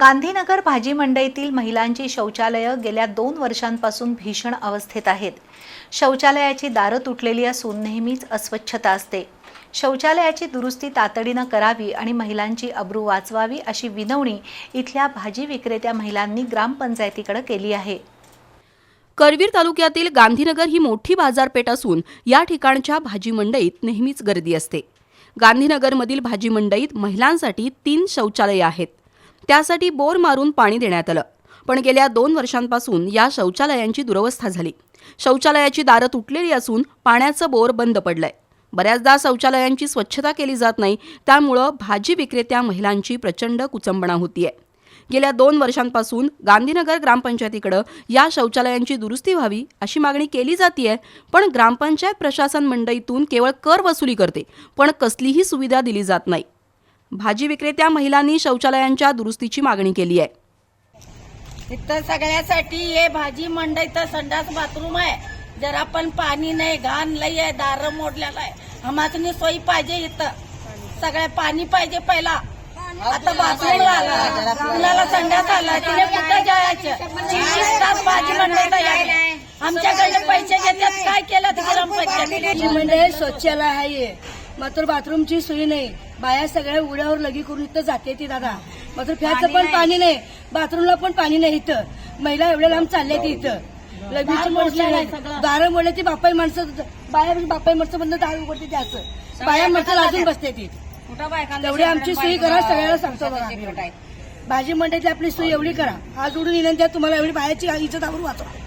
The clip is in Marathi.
गांधीनगर भाजी मंडईतील महिलांची शौचालयं गेल्या दोन वर्षांपासून भीषण अवस्थेत आहेत. शौचालयाची दारं तुटलेली असून नेहमीच अस्वच्छता असते. शौचालयाची दुरुस्ती तातडीनं करावी आणि महिलांची अब्रू वाचवावी अशी विनवणी इथल्या भाजी विक्रेत्या महिलांनी ग्रामपंचायतीकडे केली आहे. करवीर तालुक्यातील गांधीनगर ही मोठी बाजारपेठ असून या ठिकाणच्या भाजी मंडईत नेहमीच गर्दी असते. गांधीनगरमधील भाजी मंडईत महिलांसाठी तीन शौचालये आहेत. त्यासाठी बोर मारून पाणी देण्यात आलं. पण गेल्या दोन वर्षांपासून या शौचालयांची दुरवस्था झाली. शौचालयाची दारं तुटलेली असून पाण्याचं बोर बंद पडलंय. बऱ्याचदा शौचालयांची स्वच्छता केली जात नाही त्यामुळं भाजी विक्रेत्या महिलांची प्रचंड कुचंबणा होतीये. गेल्या दोन वर्षांपासून गांधीनगर ग्रामपंचायतीकडं या शौचालयांची दुरुस्ती व्हावी अशी मागणी केली जातीये पण ग्रामपंचायत प्रशासन मंडईतून केवळ कर वसुली करते पण कसलीही सुविधा दिली जात नाही. भाजी विक्रेत्या महिलांनी शौचालयांच्या दुरुस्तीची मागणी केली आहे. इथं सगळ्यासाठी हे भाजी मंडईचं संडास बाथरूम आहे. जरा पण पाणी नाही घाण लई आहे दार मोडलेला आहे. आम्हाला सोयी पाहिजे इथं. सगळ्या पाणी पाहिजे पहिला. आता बाथरूम आला. मुलाला संडास आला? तिने कुठं जायचं? भाजी यायला आमच्याकडे पैसे घेतात. काय केलं ग्रामपंचायत भाजी मंडळ शौचालय आहे. मात्र बाथरूमची सोय नाही. बाया सगळ्या उड्यावर लगी करून इथं जाते ती दादा. मात्र फ्याचं पण पाणी नाही. बाथरूमला पण पाणी नाही इथं. महिला एवढ्या लांब चालल्या ती इथं. लगीची माणसं दारं मोडले ती बापाई माणसं बाया बापाई माणसं बंद दार उघडते ते असं. बाया माणसं अजून बसते ती. तेवढी आमची सोयी करा सगळ्याला सांगतो. भाजी मंडईतली आपली सोय एवढी करा. आज उडून विनंती तुम्हाला एवढी बायाची इज्जत आवरून वाचवा.